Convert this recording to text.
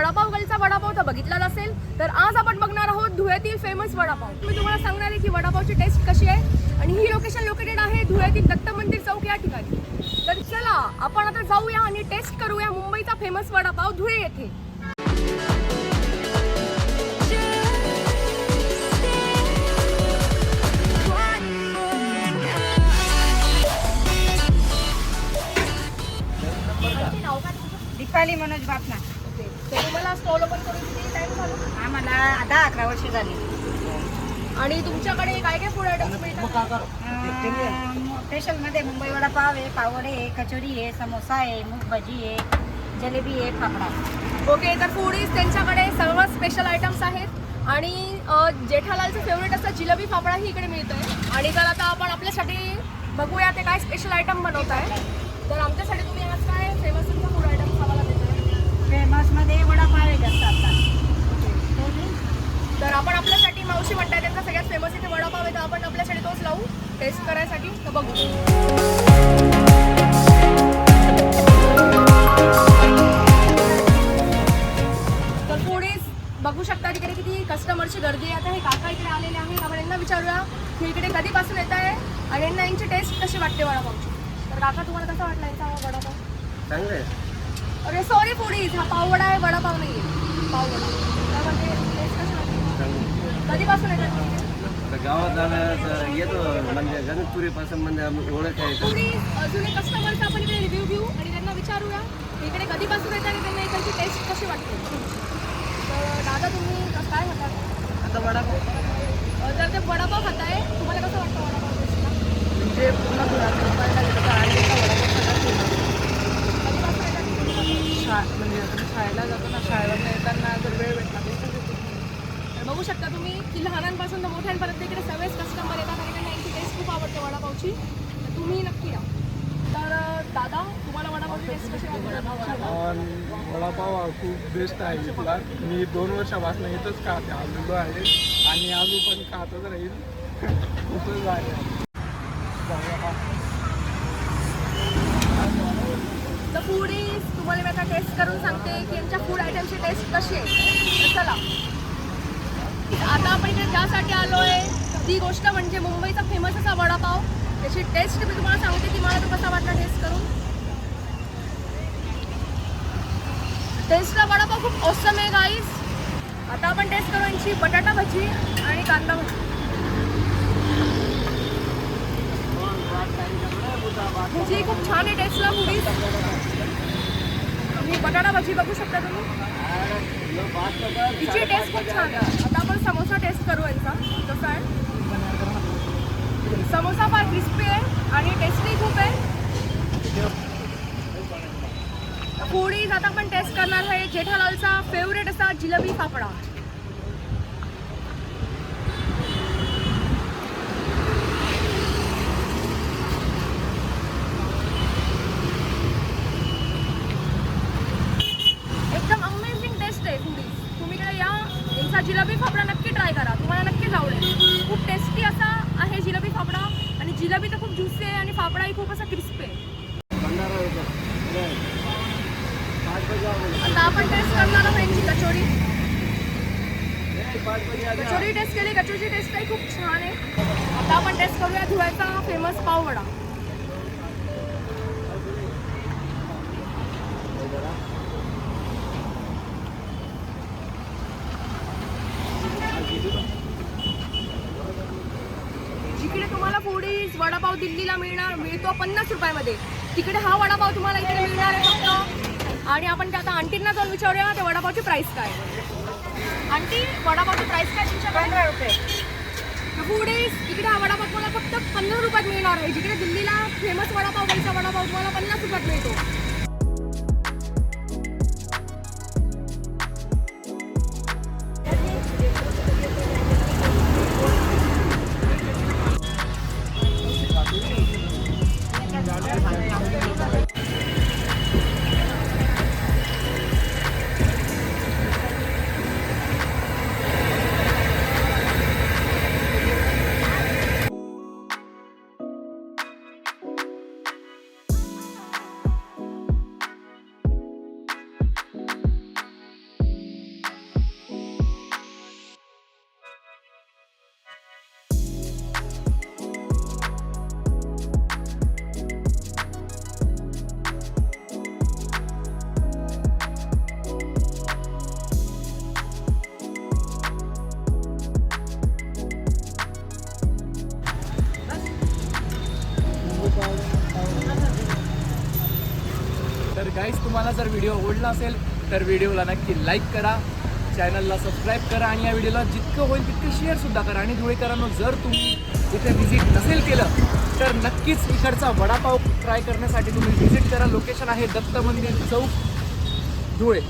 वडापाव गलीचा वडापाव तर बघितलाच असेल. तर आज आपण बघणार आहोत धुळ्यातील फेमस वडापाव. मी तुम्हाला सांगणार आहे की वडापावची टेस्ट कशी आहे आणि ही लोकेशन लोकेटेड आहे धुळ्यातील दत्त मंदिर चौक या ठिकाणी. तर चला आपण आता जाऊया आणि टेस्ट करूया मुंबईचा फेमस वडापाव धुळे येथे. दीपाली मनोज बापना. तुम्हाला स्टॉल ओपन करून किती टाइम झाला. आम्हाला दहा अकरा वर्ष झाली. आणि तुमच्याकडे काय काय फूड आयटम्स मिळतात? स्पेशलमध्ये मुंबई वडापाव आहे पावडे आहे कचोरी आहे समोसा आहे मूग भाजी आहे जलेबी आहे फाफडा ओके तर फूडीज त्यांच्याकडे सर्व स्पेशल आयटम्स आहेत. आणि जेठालालचं फेवरेट असं जिलेबी फाफडाही इकडे मिळतोय. आणि तर आता आपण आपल्यासाठी बघूया ते काय स्पेशल आयटम बनवत आहे तर आमच्यासाठी तुम्ही आज काय फेमस तुमचा फूड आयटम? फेमसमध्ये वडापाव आहे जास्त आता. तर आपण आपल्यासाठी मावशी म्हणताय त्यांचा सगळ्यात फेमस इथे वडापाव आहे तर आपण आपल्यासाठी तोच लावू. टेस्ट करायसाठी तर बघू. तर पुढेच बघू शकता तिकडे किती कस्टमरची गर्दी आहे. आता हे काका इकडे आलेले आहेत. आपण यांना विचारूया की इकडे कधीपासून येत आहे आणि यांना यांची टेस्ट कशी वाटते वडापावची? तर काका तुम्हाला कसा वाटला यांचा हा वडापाव? चांगलं आहे. अरे सॉरी पुढीच हा पाववडा आहे वडापाव नाही आहे पाववडा. त्यामध्ये कधीपासून येतात गावात तर येतो म्हणजे गणपतीपासून म्हणजे आम्ही ओळख आहे. पुढे अजून एक कस्टमरचा आपण इकडे रिव्ह्यू घेऊ आणि त्यांना विचारूया. की इकडे कधीपासून येतात आणि त्यांना इकडची टेस्ट कशी वाटते? तर दादा तुम्ही कसं काय खातात आता वडापाव. अ, तर ते वडापाव खाताय. तुम्हाला कसं वाटतं वडापाव म्हणजे पूर्ण गेलं तर वडापाव खायला गेलो. कधीपासून येतात शा म्हणजे आपण शाळेला जातो ना शाळेवरनं येताना जर वेळ भेटला तर बघू शकता तुम्ही की लहानांपासून तर मोठ्यांपर्यंत इकडे सगळेच कस्टमर येतात आणि त्यांना यांची टेस्ट खूप आवडते वडापावची. तर तुम्ही नक्की या. तर दादा तुम्हाला वडापावची टेस्ट कशी वडापाव खूप बेस्ट आहे इथला. मी दोन वर्षापासून इथंच खाते. आलेलो आहे आणि अजून पण खातच राहील. खूपच आहे. तर फूड इज तुम्हाला मी आता टेस्ट करून सांगते की यांच्या फूड आयटमची टेस्ट कशी आहे. चला. आता आपण इकडे ज्यासाठी आलो आहे ती गोष्ट म्हणजे मुंबईचा फेमस असा वडापाव. त्याची टेस्ट मी तुम्हाला सांगते की मला तो कसा वाटला टेस्ट करून. टेस्टला वडापाव खूप औसम आहे गाईस आता आपण टेस्ट करू यांची बटाटा भजी आणि कांदा भजी. भजी खूप छान आहे टेस्टला पुढील तुम्ही बटाटा भजी बघू शकता तुम्ही? तिची टेस्ट खूप छान आहे. आता आपण समोसा टेस्ट करू यांचा. कसा आहे? समोसा फार क्रिस्पी आहे आणि टेस्टी खूप आहे. पुढील आता आपण टेस्ट करणार आहे. जेठालालचा फेवरेट असा जिलेबी फाफडा एकदम अमेझिंग टेस्ट आहे फुडीज तुम्ही इकडे या यांचा जिलेबी फाफडा नक्की ट्राय करा. तुम्हाला नक्कीच आवडेल खूप टेस्टी असा आहे जिलेबी फाफडा आणि जिलेबी तर खूप ज्युसी आहे आणि फाफडाही खूप असा क्रिस्पी आहे. आता आपण टेस्ट करणार आहोत यांची कचोरी. कचोरी टेस्ट केली कचोरीची टेस्टही खूप छान आहे. आता आपण टेस्ट करूया धुळ्याचा फेमस पाववडा जिकडे तुम्हाला फुडीज वडापाव दिल्लीला मिळणार मिळतो पन्नास रुपयामध्ये. तिकडे हा वडापाव तुम्हाला इकडे मिळणार आहे फक्त. आणि आपण ते आता आंटींना जाऊन विचारूया त्या वडापावची प्राईस काय. आंटी वडापावची प्राईस काय तुमच्याकडे पंधरा रुपये. फुडीज इकडे हा वडापाव तुम्हाला फक्त पन्नास रुपयात मिळणार आहे. जिकडे दिल्लीला फेमस वडापाव घ्यायचा वडापाव तुम्हाला पन्नास रुपयात मिळतो. तुम्हाला जर व्हिडिओ आवडला असेल तर व्हिडिओला नक्की लाईक करा. चॅनलला सबस्क्राईब करा आणि या व्हिडिओला जितकं होईल तितकं शेअरसुद्धा करा. आणि धुळेकरांनो जर तुम्ही इथे व्हिजिट नसेल केलं तर नक्कीच इकडचा वडापाव ट्राय करण्यासाठी तुम्ही व्हिजिट करा. लोकेशन आहे दत्त मंदिर चौक धुळे.